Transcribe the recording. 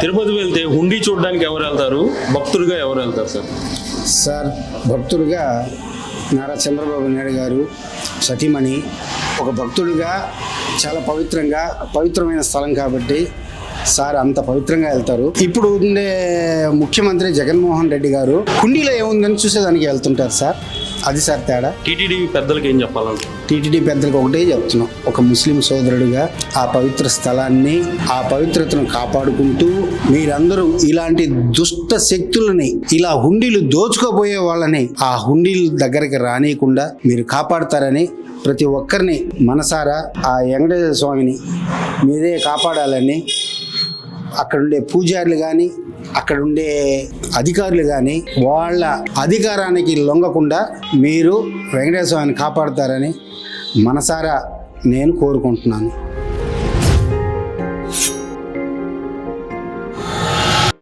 తిరుపతి వెళ్తే హుండీ చూడడానికి ఎవరు వెళ్తారు? భక్తులుగా ఎవరు వెళ్తారు సార్? సార్ భక్తుడిగా నారా చంద్రబాబు నాయుడు గారు సతీమణి ఒక భక్తుడిగా చాలా పవిత్రంగా పవిత్రమైన స్థలం కాబట్టి సార్ అంత పవిత్రంగా వెళ్తారు. ఇప్పుడు ఉండే ముఖ్యమంత్రి జగన్మోహన్ రెడ్డి గారు కుండీలో ఏముందని చూసేదానికి వెళ్తుంటారు సార్. అది సార్ తేడా. టీటీడీ పెద్దలకు ఏం చెప్పాలంటారు టీటీడీ పెద్దలకు ఒకటే చెప్తున్నాం. ఒక ముస్లిం సోదరుడిగా ఆ పవిత్ర స్థలాన్ని ఆ పవిత్రతను కాపాడుకుంటూ మీరందరూ ఇలాంటి దుష్ట శక్తులని ఇలా హుండీలు దోచుకోబోయే వాళ్ళని ఆ హుండీల దగ్గరికి రానియకుండా మీరు కాపాడతారని ప్రతి ఒక్కరిని మనసారా ఆ వెంకటేశ్వర స్వామిని మీరే కాపాడాలని అక్కడుండే పూజారులు కానీ అక్కడుండే అధికారులు కానీ వాళ్ళ అధికారానికి లొంగకుండా మీరు వెంకటేశ్వరాన్ని స్వామిని కాపాడతారని మనసారా నేను కోరుకుంటున్నాను.